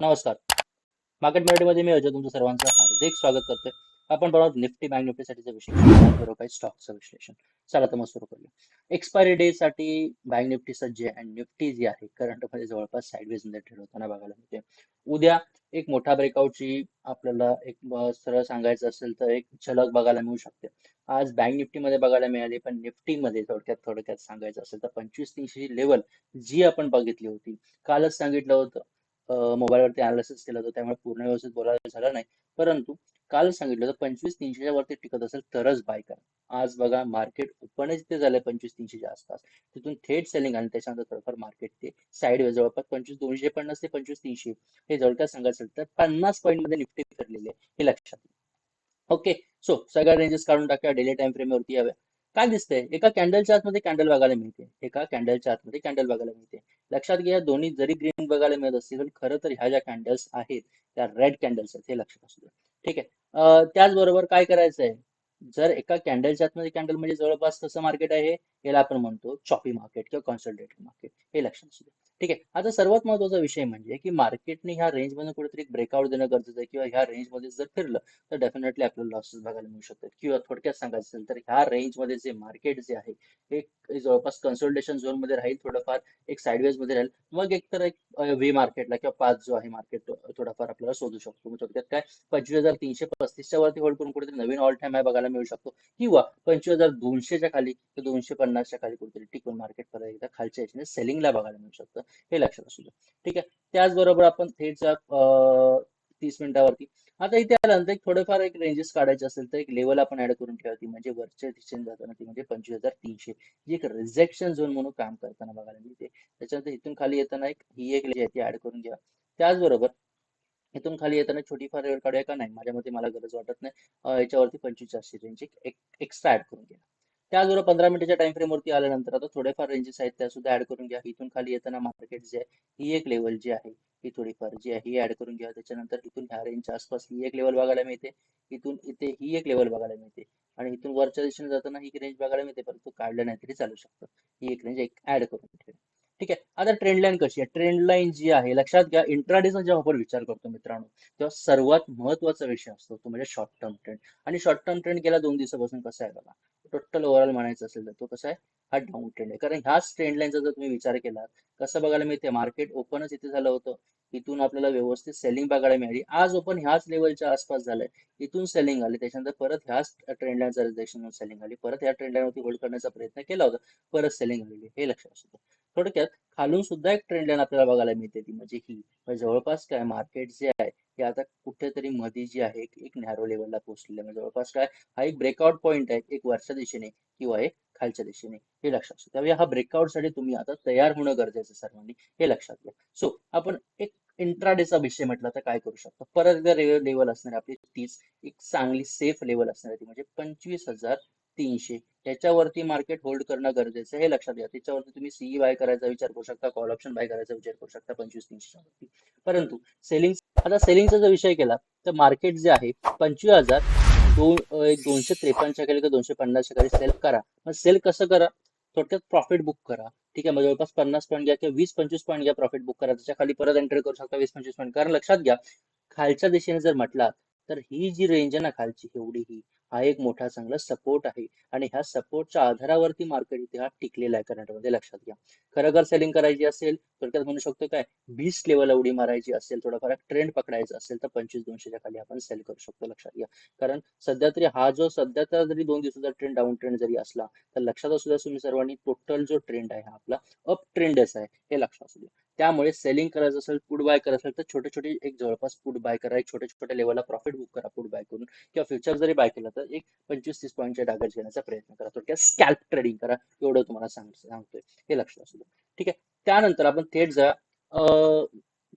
नमस्कार. मार्केट मराठीमध्ये मी अजय तुमचं सर्वांचं हार्दिक स्वागत करतोय. आपण बनवत निफ्टी बँक निफ्टीसाठीचं विषय बरोबर काही स्टॉकचं विश्लेषण. चला तर मग सुरू करूया. एक्सपायरी डे साठी बँक निफ्टी जे अँड निफ्टी जी आहे करंटमध्ये जवळपास साईडवेजमध्ये ट्रेड होताना बघायला मिळते उद्या एक मोठा ब्रेकआउटची आपल्याला एक सरळ सांगायचं असेल तर एक झलक बघायला मिळू शकते. आज बँक निफ्टी मध्ये बघायला मिळाली पण निफ्टी मध्ये थोडक्यात थोडक्यात सांगायचं असेल तर पंचवीस तीनशे लेवल जी आपण बघितली होती. कालच सांगितलं होतं. मोबाईलवरती अनालिसिस केलं होतं. त्यामुळे पूर्ण व्यवस्थित बोलायला झालं नाही. परंतु काल सांगितलं होतं पंचवीस तीनशेच्या वरती टिकत असेल तरच बाय करा. आज बघा मार्केट ओपनच जिथे झालंय पंचवीस तीनशेच्या आसपास. तिथून थेट सेलिंग आणि त्याच्यानंतर थोडंफार मार्केट ते साईड जवळपास पंचवीस दोनशे पन्नास ते पंचवीस तीनशे. हे जवळपास सांगायचं असेल तर पन्नास पॉईंटमध्ये निफ्टी फिरलेले आहे, हे लक्षात ओके सो सगळ्या रेंजेस काढून टाका. डेली टाइम फ्रेम वरती याव्या काय दिसतंय? एका कॅन्डलच्या आतमध्ये कॅन्डल बघायला मिळते. एका कॅन्डलच्या आतमध्ये कॅन्डल बघायला मिळते. लक्षात घ्या दोन्ही जरी ग्रीन बघायला मिळत असतील पण खरं तर ह्या ज्या कॅन्डल्स आहेत त्या रेड कॅन्डल्स आहेत हे लक्षात असू द्या. ठीक आहे? त्याचबरोबर काय करायचं आहे जर एका कॅन्डलच्या आतमध्ये कॅन्डल म्हणजे जवळपास कसं मार्केट आहे याला आपण म्हणतो चॉपी मार्केट किंवा कॉन्सल्टेटेड मार्केट हे लक्षात असू ठीक आहे? आता सर्वात महत्त्वाचा विषय म्हणजे की मार्केटने ह्या रेंजमध्ये कुठेतरी ब्रेकआउट देणं गरजेचं आहे किंवा ह्या रेंजमध्ये जर फिरलं तर डेफिनेटली आपल्याला लॉसेस बघायला मिळू शकतात. किंवा थोडक्यात सांगायचं असेल तर ह्या रेंजमध्ये जे मार्केट जे आहे हे जवळपास कन्सल्टेशन झोनमध्ये राहील थोडंफार एक साईडवेजमध्ये राहील. मग एक तर एक वे मार्केटला किंवा पाच जो आहे मार्केट थोडाफार आपल्याला शोधू शकतो. मग थोडक्यात काय? पंचवीस हजार तीनशे पस्तीसच्या वरती होल्ड करून कुठेतरी नवीन ऑल टाइम आहे बघायला मिळू शकतो. किंवा पंचवीस हजार दोनशेच्या खाली दोनशे दोनशे पन्नासच्या खाली कुठेतरी टिकून मार्केट परत एकदा खालच्या याच्याने सेलिंगला बघायला मिळू शकतं. हे लक्षात असू द्या. ठीक आहे? त्याचबरोबर आपण थेट जा तीस मिनिटावरती. आता इथे आल्यानंतर एक थोडेफार एक रेंजेस काढायचे असेल तर एक लेवल आपण ऍड करून ठेवायची म्हणजे वरच्या दिशेने जाताना ती म्हणजे पंचवीस हजार तीनशे. जी एक रिजेक्शन झोन म्हणून काम करताना बघायला मिळते. त्याच्यानंतर इथून खाली येताना एक ही एक जी आहे ती ऍड करून घ्या. त्याचबरोबर इथून खाली येताना छोटीफार वेळ काढूया का? नाही माझ्या मते मला गरज वाटत नाही. याच्यावरती पंचवीस चारशे रेंज एक एक्स्ट्रा ऍड करून घ्या. त्याचबरोबर पंधरा मिनिटाच्या टाइम फ्रेम वरती आल्यानंतर आता थोडेफार रेंजेस आहेत त्या सुद्धा ऍड करून घ्या. इथून खाली येताना मार्केट जे आहे ही एक लेवल जी आहे ही थोडीफार जी आहे ही ऍड करून घ्या. त्याच्यानंतर इथून ह्या रेंजच्या आसपास ही एक लेवल बघायला मिळते. इथून इथे ही एक लेवल बघायला मिळते. आणि इथून वरच्या दिशेने जाताना ही रेंज बघायला मिळते परंतु काढलं नाही तरी चालू शकतं. ही एक रेंज एक ऍड करून ठेवा. ठीक आहे. आता ट्रेंड लाईन कशी आहे? ट्रेंड लाईन जी आहे लक्षात घ्या इंट्राडेचा जेव्हा आपण विचार करतो मित्रांनो तेव्हा सर्वात महत्त्वाचा विषय असतो तो म्हणजे शॉर्ट टर्म ट्रेंड आणि शॉर्ट टर्म ट्रेंड गेल्या दोन दिवसापासून कसा आहे बघा? टोटल ओव्हरऑल म्हणायचं असेल तर तो कसा आहे? हा डाऊन ट्रेंड आहे. कारण ह्याच ट्रेंड लाईनचा जर तुम्ही विचार केला कसं बघायला मिळते मार्केट ओपनच इथे झालं होतं. इथून आपल्याला व्यवस्थित सेलिंग बघायला मिळाली. आज ओपन ह्याच लेवलच्या आसपास झालंय. इथून सेलिंग आली. त्याच्यानंतर परत ह्याच ट्रेंड लाईनचा रिजेक्शन सेलिंग आली. परत ह्या ट्रेंड लाईनवरती होल्ड करण्याचा प्रयत्न केला होता. परत सेलिंग आलेली हे लक्षात असू थोडक्यात खालून सुद्धा एक ट्रेंड लाईन आपल्याला बघायला मिळते ती. म्हणजे ही. म्हणजे जवळपास काय? मार्केट जे आहे हे आता कुठेतरी मध्ये जी आहे एक नॅरो लेवलला पोहोचलेलं म्हणजे जवळपास काय हा एक ब्रेकआउट पॉईंट आहे एक वरच्या दिशेने किंवा एक खालच्या दिशेने. हे लक्षात असू त्यामुळे हा ब्रेकआउटसाठी तुम्ही आता तयार होणं गरजेचं सर्वांनी. हे लक्षात घ्या. सो आपण एक इंट्राडेचा विषय म्हटला तर काय करू शकतो? परत एकदा लेवल असणार आपली तीच एक चांगली सेफ लेवल असणार ती म्हणजे पंचवीस हजार तीनशे. याच्यावरती मार्केट होल्ड करणं गरजेचं आहे. हे लक्षात घ्या. त्याच्यावरती तुम्ही सीई बाय करायचा विचार करू शकता कॉल ऑप्शन बाय करायचा विचार करू शकता पंचवीस तीनशेच्या वरती. परंतु सेलिंग आता सेलिंगचा जर विषय केला तर मार्केट जे आहे पंचवीस हजार दोन एक दोनशे त्रेपन्नच्या खाली किंवा दोनशे पन्नासच्या खाली सेल करा. मग सेल कसं करा? थोडक्यात प्रॉफिट बुक करा. ठीक आहे मग जवळपास पन्नास पॉईंट घ्या किंवा वीस पंचवीस पॉईंट घ्या प्रॉफिट बुक करा. त्याच्याखाली परत एंटर करू शकता वीस पंचवीस पॉईंट कारण लक्षात घ्या खालच्या दिशेने जर म्हटला तर ही जी रेंज आहे ना खालची एवढी ही हा एक मोठा चांगला सपोर्ट आहे. आणि ह्या सपोर्टच्या आधारावरती मार्केट इथे हा टिकलेला आहे कर्नाटकमध्ये लक्षात घ्या. खरोखर सेलिंग करायची असेल थोडक्यात म्हणू शकतो काय बीस लेवल उडी मारायची असेल थोडाफार ट्रेंड पकडायचा असेल तर पंचवीस दोनशेच्या खाली आपण सेल करू शकतो. लक्षात घ्या. कारण सध्या तरी हा जो सध्याचा जरी दोन दिवसाचा ट्रेंड डाऊन ट्रेंड जरी असला तर लक्षात असू द्या तुम्ही सर्वांनी टोटल जो ट्रेंड आहे हा आपला अप ट्रेंडच आहे. हे लक्षात असू द्या. त्यामुळे सेलिंग करायचं असेल पुट बाय करायचं असेल तर छोटे छोटे एक जवळपास पुट बाय करा एक छोट्या छोट्या लेवलला प्रॉफिट बुक करा पुट बाय करून. किंवा फ्युचर जरी बाय केलं तर एक पंचवीस तीस पॉईंटच्या डागेट घेण्याचा प्रयत्न करा. थोडक्यात स्कॅल्प ट्रेडिंग करा एवढं तुम्हाला सांग सांगतोय. हे लक्षात असू द्या ठीक आहे. त्यानंतर आपण थेट जा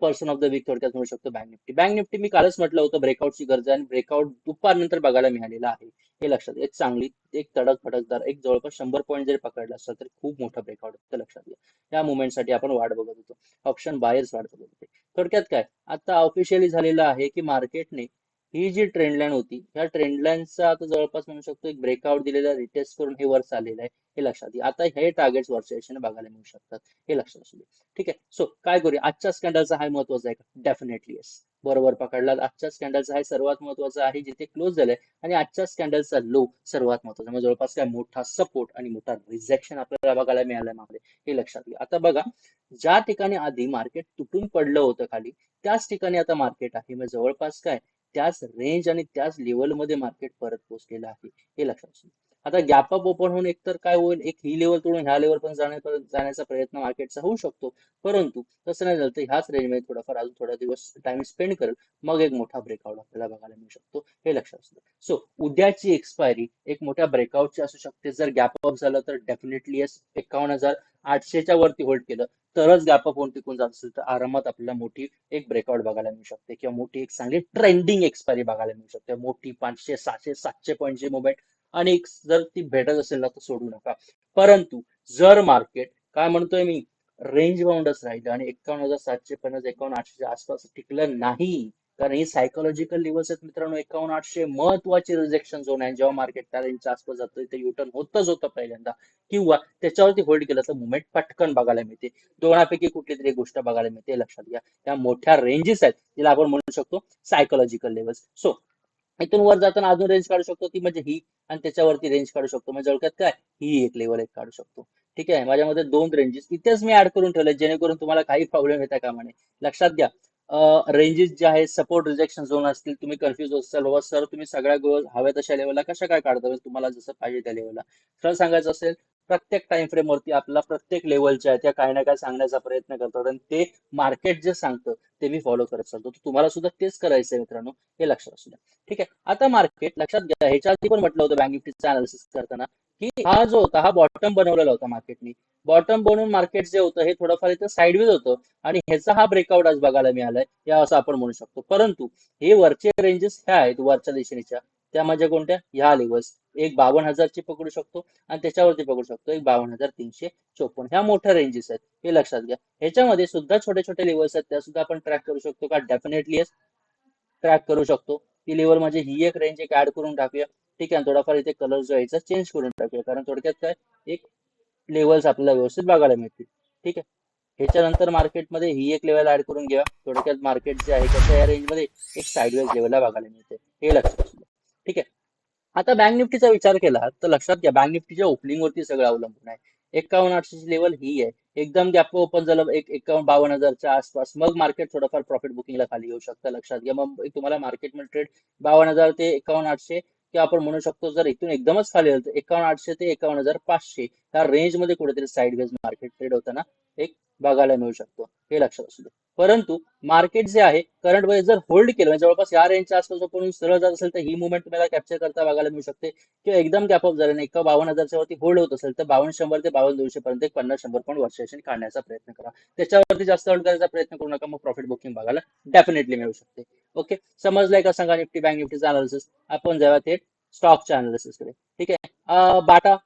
पर्सन ऑफ द वीक थोडक्यात म्हणू शकतो बँक निफ्टी बँक निफ्टी मी कालच म्हटलं होतं ब्रेकआउटची गरज आहे आणि ब्रेकआउट दुपारनंतर बघायला मिळालेला आहे. हे लक्षात एक चांगली एक तडक फडकदार एक जवळपास शंभर पॉईंट जरी पकडला असता तरी खूप मोठा ब्रेकआउट होतं लक्षात घ्या. या मुवमेंटसाठी आपण वाट बघत होतो. ऑप्शन बायर्स वाट बघत होते. थोडक्यात काय? आता ऑफिशियली झालेलं आहे की मार्केटने ही जी ट्रेंड लाईन होती ह्या ट्रेंड लाईनचा आता जवळपास म्हणू शकतो एक ब्रेकआउट दिलेला रिटेस्ट करून हे वर चाललेलं आहे हे लक्षात येईल आता हे टार्गेट्स वरच्या दिशेने बघायला मिळू शकतात हे लक्षात असू दे. ठीक आहे? सो काय करूया? आजच्या स्कॅन्डलचा हाय महत्त्वाचा आहे का डेफिनेटली येस बरोबर पकडला आजच्या स्कॅन्डलचा हाय सर्वात महत्त्वाचा आहे जिथे क्लोज झालाय आणि आजच्या स्कॅन्डलचा लो सर्वात महत्त्वाचा. म्हणजे जवळपास काय? मोठा सपोर्ट आणि मोठा रिजेक्शन आपल्याला बघायला मिळालं मागे. हे लक्षात घ्या. आता बघा ज्या ठिकाणी आधी मार्केट तुटून पडलं होतं खाली त्याच ठिकाणी आता मार्केट आहे. मग जवळपास काय? त्याच रेंज आणि त्याच लेवलमध्ये मार्केट परत पोहोचलेलं आहे हे लक्षात असू आता गॅप अप ओपन होऊन एकतर काय होईल एक ही लेवल तोडून ह्या लेवल पण जाण्याचा प्रयत्न मार्केटचा होऊ शकतो. परंतु तसं नाही झालं तर ह्याच रेंजमध्ये थोडाफार अजून थोडा दिवस टाइम स्पेंड करेल मग एक मोठा ब्रेकआउट आपल्याला बघायला मिळू शकतो हे लक्षात असतं सो उद्याची एक्सपायरी एक मोठ्या ब्रेकआउटची असू शकते. जर गॅप अप झालं तर डेफिनेटली एस एकावन्न हजार आठशेच्या वरती होल्ड केलं. तरच गॅप कोण टिकून जात असेल तर आरामात आपल्याला मोठी एक ब्रेकआउट बघायला मिळू शकते. किंवा मोठी एक चांगली ट्रेंडिंग एक्सपायरी बघायला मिळू शकते. मोठी पाचशे सहाशे सातशे पॉईंटची मोबाईल आणि एक जर ती भेटत असेल ना तर सोडू नका. परंतु जर मार्केट काय म्हणतोय मी? रेंज बाउंडच राहिलं आणि एकावन्न हजार सातशे पन्नास एकावन्न आठशेच्या आसपास टिकलं नाही कारण ही सायकोलॉजिकल लेवल्स आहेत मित्रांनो एकावन्न आठशे महत्त्वाचे रिजेक्शन झोन आहे. जेव्हा मार्केट त्या आसपास जातं ते युटर्न होतच होतं पहिल्यांदा. किंवा त्याच्यावरती होल्ड केलं तर मुवमेंट पटकन बघायला मिळते. दोनापैकी कुठली तरी गोष्ट बघायला मिळते लक्षात घ्या. या मोठ्या रेंजेस आहेत तिला आपण म्हणू शकतो सायकोलॉजिकल लेवल्स सो इथून वर जाताना अजून रेंज काढू शकतो ती म्हणजे ही आणि त्याच्यावरती रेंज काढू शकतो. म्हणजे जवळकात काय? ही एक लेवल एक काढू शकतो. ठीक आहे? माझ्यामध्ये दोन रेंजेस इथेच मी ऍड करून ठेवले जेणेकरून तुम्हाला काही प्रॉब्लेम येता कामा नये लक्षात घ्या. रेंजेस जे आहेत सपोर्ट रिजेक्शन झोन असतील तुम्ही कन्फ्युज असाल बाबा सर तुम्ही सगळ्या गोष्ट हव्या तशा लेवलला कशा काय काढता? तुम्हाला जसं पाहिजे त्या लेवलला खरं सांगायचं असेल प्रत्येक टाइम फ्रेम वरती आपला प्रत्येक लेवलच्या त्या काही ना काय सांगण्याचा प्रयत्न करतात आणि ते मार्केट जे सांगतं ते मी फॉलो करत चालतो. तुम्हाला सुद्धा तेच करायचं आहे मित्रांनो हे लक्षात असू द्या. ठीक आहे? आता मार्केट लक्षात घ्या. ह्याच्या आधी पण म्हटलं होतं बँक निफ्टीचं अनालिसिस करताना. की हा जो होता हा बॉटम बनवलेला होता मार्केटनी बॉटम बनवून मार्केट जे होतं हे थोडंफार इथं साईडवेज होतं आणि ह्याचा हा ब्रेकआउट आज बघायला मिळालाय या असं आपण म्हणू शकतो. परंतु हे वरचे रेंजेस ह्या आहेत वरच्या दिशेनेच्या. त्या म्हणजे कोणत्या? ह्या लेवल्स एक बावन्न हजारची पकडू शकतो आणि त्याच्यावरती पकडू शकतो. एक बावन्न हजार तीनशे चोपन्न. ह्या मोठ्या रेंजेस आहेत. हे लक्षात घ्या. ह्याच्यामध्ये सुद्धा छोटे छोटे लेवल्स आहेत. त्या सुद्धा आपण ट्रॅक करू शकतो का? डेफिनेटली ट्रॅक करू शकतो. ती लेवल म्हणजे ही एक रेंज एक ऍड करून टाकूया. ठीक आहे थोडाफार इथे कलर जो यायचा चेंज करून टाकूया. कारण थोडक्यात काय एक लेवल्स आपल्याला व्यवस्थित बघायला मिळतील. ठीक आहे? ह्याच्यानंतर मार्केटमध्ये ही एक लेवल ऍड करून घ्या. थोडक्यात मार्केट जे आहे त्याच्या या रेंजमध्ये एक साईडवेज लेवलला बघायला मिळते. हे लक्षात असू ठीक आहे? आता बँक निफ्टीचा विचार केला तर लक्षात घ्या बँक निफ्टीच्या ओपनिंगवरती सगळं अवलंबून आहे. एकावन्न आठशेची लेवल ही आहे. एकदम गॅप ओपन झालं एक एकावन्न बावन्न हजारच्या आसपास. मग मार्केट थोडंफार प्रॉफिट बुकिंगला खाली येऊ शकतं लक्षात घ्या. मग तुम्हाला मार्केटमध्ये ट्रेड बावन्न हजार ते एकावन्न आठशे की आपण म्हणू शकतो जर इथून एकदमच खाली आलं तर एकावन्न आठशे ते एकावन्न हजार पाचशे ह्या रेंजमध्ये कुठेतरी साईडवेज मार्केट ट्रेड होताना एक बघायला मिळू शकतो. हे लक्षात असू दे. परंतु मार्केट जे आहे करंटमध्ये जर होल्ड केलं म्हणजे जवळपास या रेंजच्या आसपास कोणी सरळ जात असेल तर ही मुवमेंट तुम्हाला कॅप्चर करता बघायला मिळू शकते. किंवा एकदम गॅप अप झालं नाही एका बावन्न हजारच्या वरती होल्ड होत असेल तर बावन्न शंभर ते बावन्न दोनशे पर्यंत एक पन्नास शंभर पॉईंट वर्षाशी काढण्याचा प्रयत्न करा. त्याच्यावरती जास्त होल्ड करायचा प्रयत्न करू नका मग प्रॉफिट बुकिंग बघायला डेफिनेटली मिळू शकते. ओके? समजलंय का सांगा निफ्टी बँक निफ्टीचा अनालिसिस आपण जाऊया थेट स्टॉकच्या अनालिसिसकडे ठीक आहे? बाटा.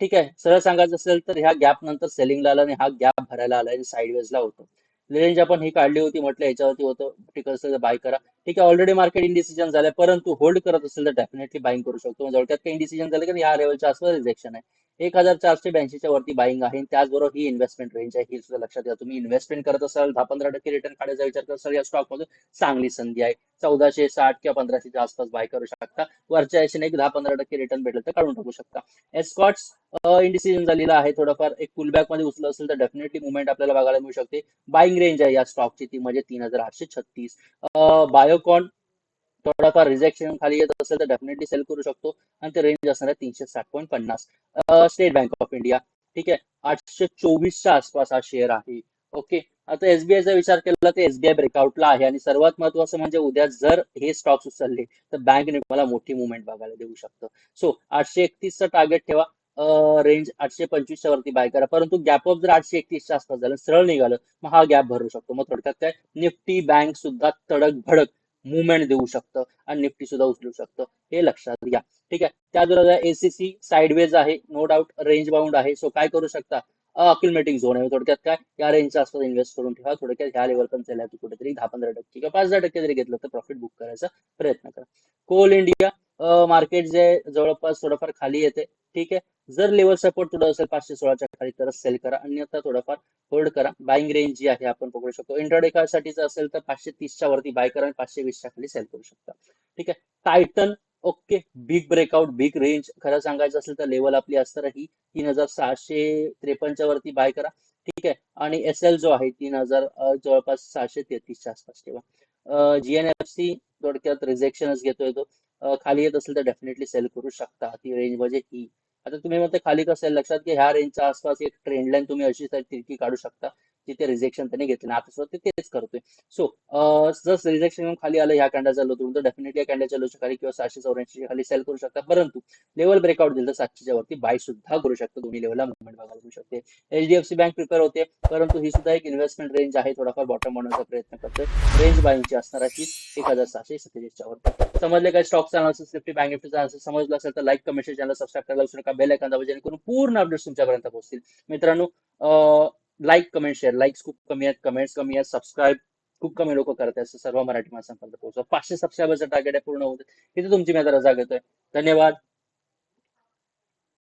ठीक आहे? सरळ सांगायचं असेल तर ह्या गॅप नंतर सेलिंगला आला आणि हा गॅप भरायला आला आणि साईडवेजला होतो. रेंज आपण ही काढली होती म्हटलं याच्यावरती होतं. ठीक असेल तर बाय करा. ठीक आहे? ऑलरेडी मार्केट इंडिसिजन झालंय परंतु होल्ड करत असेल तर डेफिनेटली बाईंग करू शकतो. म्हणजे थोडक्यात काही इंडिसिजन झालं की या लेवलच्या आसपास रिजेक्शन आहे. एक हजार चारशे ब्याऐंशीच्या वरती बाईंग आहे. त्याचबरोबर ही इन्व्हेस्टमेंट रेंज आहे. ही सुद्धा लक्षात घ्या. तुम्ही इन्व्हेस्टमेंट करत असाल दहा पंधरा टक्के रिटर्न काढायचा विचार करत असाल या स्टॉकमध्ये चांगली संधी आहे. चौदाशे साठ किंवा पंधराशेच्या आसपास बाय करू शकता. वरच्या याशी नाही दहा पंधरा टक्के रिटर्न भेटलं तर काढून टाकू शकता. एस्कॉट्स इंडिसिजन झालेला आहे थोडंफार. एक पुलबॅकमध्ये उचलं असेल तर डेफिनेटली मुवमेंट आपल्याला बघायला मिळू शकते. बाईंग रेंज आहे या स्टॉकची ती म्हणजे तीन हजार आठशे छत्तीस. बायोकॉन थोडाफार रिजेक्शन खाली येत असेल तर डेफिनेटली सेल करू शकतो. आणि ते रेंज असणार आहे तीनशे साठ पॉईंट पन्नास. स्टेट बँक ऑफ इंडिया ठीक आहे? आठशे चोवीसच्या आसपास हा शेअर आहे. ओके आता एसबीआयचा विचार केला तर एसबीआय ब्रेकआउटला आहे. आणि सर्वात महत्वाचं म्हणजे उद्या जर हे स्टॉक्स उचलले तर बँक मला मोठी मुवमेंट बघायला देऊ शकतं. सो आठशे एकतीसचं टार्गेट ठेवा. रेंज आठशे पंचवीसच्या वरती बाय करा. परंतु गॅप ऑफ जर आठशे एकतीसच्या आसपास झालं सरळ निघालं मग हा गॅप भरू शकतो. मग थोडक्यात काय? निफ्टी बँक सुद्धा तडक भडक मुवमेंट देऊ शकतं आणि निफ्टी सुद्धा उचलू शकतं. हे लक्षात घ्या. ठीक आहे? त्याचबरोबर एसीसी साईडवेज आहे. नो डाऊट रेंज बाउंड आहे. सो काय करू शकता? अक्युमेटिक झोन आहे. थोडक्यात काय? या रेंजच्या आसपास इन्व्हेस्ट करून ठेवा. थोडक्यात ह्या लेवल पण त्याला कुठेतरी दहा पंधरा टक्के किंवा पाच दहा टक्के जरी घेतलं तर प्रॉफिट बुक करायचा प्रयत्न करा. कोल इंडिया मार्केट जे जवळपास थोडंफार खाली येते. ठीक आहे? जर लेवल सपोर्ट थोडं असेल पाचशे सोळाच्या खाली तर सेल करा. अन्यथा थोडंफार होल्ड करा. बाईंग रेंज जी आहे आपण पकडू शकतो. इंट्राडे साठीच असेल तर पाचशे तीसच्या वरती बाय करा आणि पाचशे वीसच्या खाली सेल करू शकता. ठीक आहे? Titan okay big breakout big range खरं सांगायचं असेल तर लेवल आपली असणार ही तीन हजार सहाशे त्रेपन्नच्या वरती बाय करा. ठीक आहे? आणि एस एल जो आहे तीन हजार जवळपास सहाशे तेहतीसच्या आसपास ठेवा. जीएनएफसी थोडक्यात रिजेक्शनच घेतोय तो. खाली येत असेल तर डेफिनेटली सेल करू शकता. ती रेंज म्हणजे ही. आता तुम्ही म्हणते खाली कसं आहे? लक्षात की ह्या रेंजच्या आसपास एक ट्रेंड लाईन तुम्ही अशी तिरकी काढू शकता. जिथे रिजेक्शन त्यांनी घेतलं. आता सुद्धा ते तेच करतोय. सो जर रिजेक्शन खाली आलं ह्या कॅन्डाचा लो तर डेफिनेटली या कॅन्डाच्या लोच्या खाली किंवा सहाशे चौऱ्याऐंशी खाली सेल करू शकता. परंतु लेवल ब्रेकआउट दिलं तर सातशेच्या वरती बाय सुद्धा करू शकतो. दोन्ही लेवलला मुवमेंट बघायला मिळू शकते. एचडीएफसी बँक प्रिपेअर होते. परंतु ही सुद्धा एक इन्व्हेस्टमेंट रेंज आहे. थोडाफार बॉटम बनवण्याचा प्रयत्न करतोय. रेंज बाईंगची असणार आहे एक हजार सहाशे सत्तेचाळीसच्या वरती. समजले काय स्टॉकचा अनालिसिस निफ्टी बँक निफ्टीचा अनालिसिस समजलं असेल तर लाईक कमेंट चॅनल सबस्क्राईब करायला विसरू नका. बेल ऐकून दाबा जेणेकरून पूर्ण अपडेट्स तुमच्यापर्यंत पोहोचतील. मित्रांनो लाईक कमेंट शेअर लाईक्स खूप कमी आहेत. कमेंट्स कमी आहेत. सबस्क्राईब खूप कमी लोक करत आहेत. सर्व मराठी माणसांपर्यंत पोहोचवा. पाचशे सबस्क्रायबरचं टार्गेट आहे पूर्ण होते तिथे तुमची मी आता रजा घेतोय धन्यवाद.